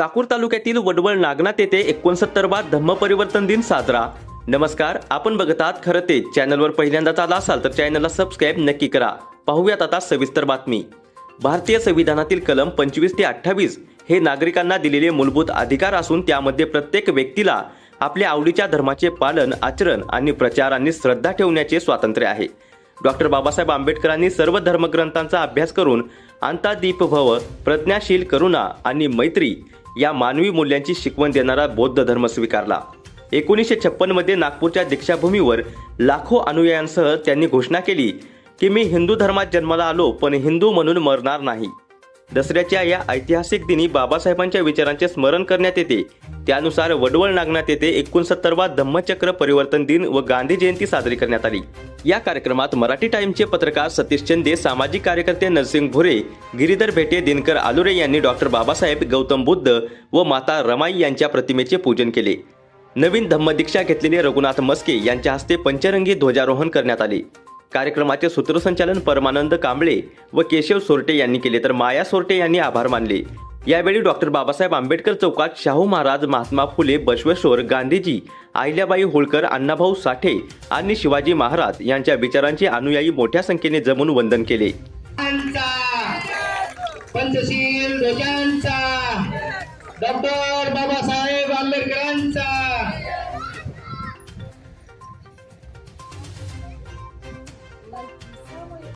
चाकूर तालुक्यातील वडवळ नागनाथ येथे एकोणसत्तरवा धम्म परिवर्तन दिन साजरा. नमस्कार आपण बघत आहात खरं ते. चॅनलवर पहिल्यांदाच आला असाल तर चॅनलला सबस्क्राईब नक्की करा. पाहूयात आता सविस्तर बातमी. भारतीय संविधानातील कलम पंचवीस ते अठ्ठावीस हे नागरिकांना दिलेले मूलभूत अधिकार असून त्यामध्ये प्रत्येक व्यक्तीला आपल्या आवडीच्या धर्माचे पालन आचरण आणि प्रचार आणि श्रद्धा ठेवण्याचे स्वातंत्र्य आहे. डॉक्टर बाबासाहेब आंबेडकरांनी सर्व धर्मग्रंथांचा अभ्यास करून अंतादीप भव प्रज्ञाशील करुणा आणि मैत्री या मानवी मूल्यांची शिकवण देणारा बौद्ध धर्म स्वीकारला. एकोणीसशे छप्पनमध्ये नागपूरच्या दीक्षाभूमीवर लाखो अनुयायांसह त्यांनी घोषणा केली की मी हिंदू धर्मात जन्माला आलो पण हिंदू म्हणून मरणार नाही. दसऱ्याच्या या ऐतिहासिक दिनी बाबासाहेबांच्या विचारांचे स्मरण करण्यात येते. त्यानुसार वडवळ नागनाथ येथे एकोणसत्तरवा धम्मचक्र परिवर्तन दिन व गांधी जयंती साजरी करण्यात आली. या कार्यक्रमात मराठी टाइमचे पत्रकार सतीश चंदे सामाजिक कार्यकर्ते नरसिंग भोरे गिरीधर भेटे दिनकर आलुरे यांनी डॉक्टर बाबासाहेब गौतम बुद्ध व माता रमाई यांच्या प्रतिमेचे पूजन केले. नवीन धम्मदीक्षा घेतलेले रघुनाथ मस्के यांच्या हस्ते पंचरंगी ध्वजारोहण करण्यात आले. कार्यक्रमाचे सूत्रसंचालन परमानंद कांबळे व केशव सोरटे यांनी केले तर माया सोरटे यांनी आभार मानले. यावेळी डॉक्टर बाबासाहेब आंबेडकर चौकात शाहू महाराज महात्मा फुले बसवेश्वर गांधीजी अहिल्याबाई होळकर अण्णाभाऊ साठे आणि शिवाजी महाराज यांच्या विचारांचे अनुयायी मोठ्या संख्येने जमून वंदन केले. पंचशील डॉक्टर बाबासाहेब आंबेडकरांचा.